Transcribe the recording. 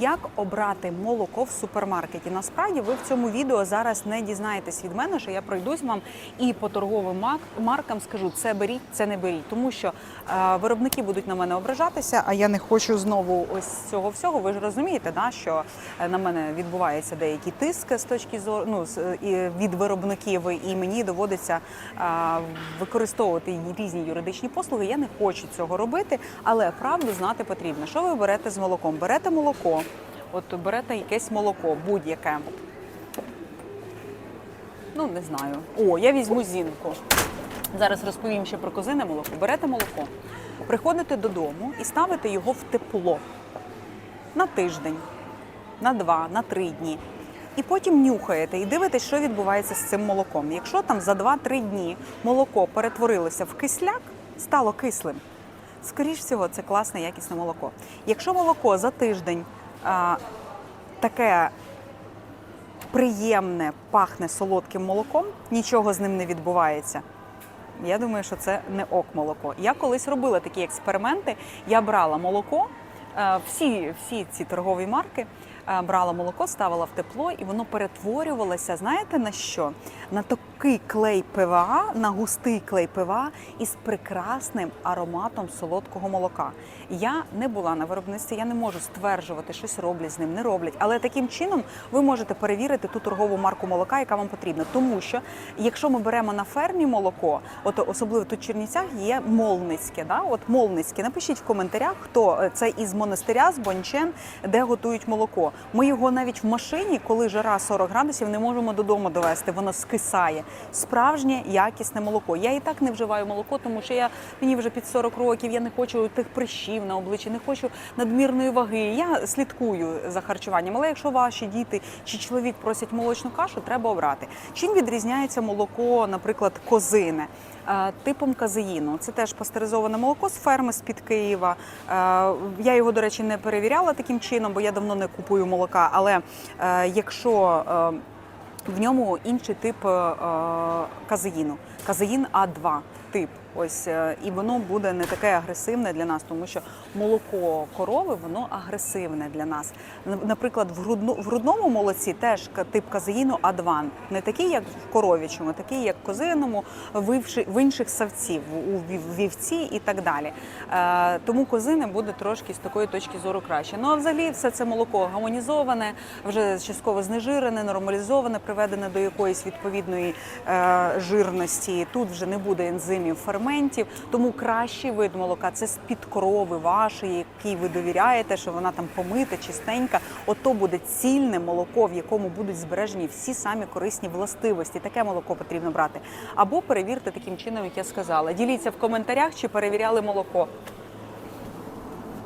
Як обрати молоко в супермаркеті? Насправді ви в цьому відео зараз не дізнаєтесь від мене, що я пройдусь вам і по торговим маркам скажу, це беріть, це не беріть, тому що е, виробники будуть на мене ображатися, а я не хочу знову ось цього всього. Ви ж розумієте, да, що е, на мене відбувається деякий тиск з точки зору ну, е, від виробників, і мені доводиться е, використовувати різні юридичні послуги. Я не хочу цього робити, але правду знати потрібно. Що ви берете з молоком? Берете молоко, от берете якесь молоко, будь-яке. Ну, не знаю. О, я візьму зінку. Зараз розповім ще про козине молоко. Берете молоко, приходите додому і ставите його в тепло на тиждень, на два, на три дні. І потім нюхаєте і дивитесь, що відбувається з цим молоком. Якщо там за 2-3 дні молоко перетворилося в кисляк, стало кислим, скоріш всього, це класне якісне молоко. Якщо молоко за тиждень таке приємне, пахне солодким молоком, нічого з ним не відбувається. Я думаю, що це не ок молоко. Я колись робила такі експерименти. Я брала молоко, е, всі, всі ці торгові марки. Е, Брала молоко, ставила в тепло, і воно перетворювалося. Знаєте на що? На такий клей ПВА, на густий клей ПВА із прекрасним ароматом солодкого молока. Я не була на виробництві, я не можу стверджувати, щось роблять з ним, не роблять. Але таким чином ви можете перевірити ту торгову марку молока, яка вам потрібна. Тому що якщо ми беремо на фермі молоко, от особливо тут в Чернівцях є молницьке. Да? От молницьке. Напишіть в коментарях, хто е, це із монастиря, з Бончен, де готують молоко. Ми його навіть в машині, коли жара 40 градусів, не можемо додому довести. Воно скисає. Справжнє якісне молоко. Я і так не вживаю молоко, тому що я мені вже під 40 років. Я не хочу тих прищів на обличчі, не хочу надмірної ваги. Я слідкую за харчуванням. Але якщо ваші діти чи чоловік просять молочну кашу, треба обрати. Чим відрізняється молоко, наприклад, козине? Е, Типом казеїну. Це теж пастеризоване молоко з ферми з-під Києва. Е, Я його, до речі, не перевіряла таким чином, бо я давно не купую молока. Але е, якщо е, в ньому інший тип е, казеїну, казеїн А2 тип. Ось е, і воно буде не таке агресивне для нас, тому що молоко корови воно агресивне для нас. Наприклад, в грудну в грудному молоці теж тип казеїну А2, не такий, як в коров'ячому, такий, як в козиному, в інших савців, у вівці і так далі. Е, Тому козине буде трошки з такої точки зору краще. Ну а взагалі все це молоко гамонізоване, вже частково знежирене, нормалізоване, приведене до якоїсь відповідної е, жирності. Тут вже не буде ензимів, ферментів. Тому кращий вид молока це з-під корови вашої, якій ви довіряєте, що вона там помита, чистенька. Ото буде цільне молоко, в якому будуть збережені всі самі корисні властивості. Таке молоко потрібно брати. Або перевірте таким чином, як я сказала. Діліться в коментарях, чи перевіряли молоко.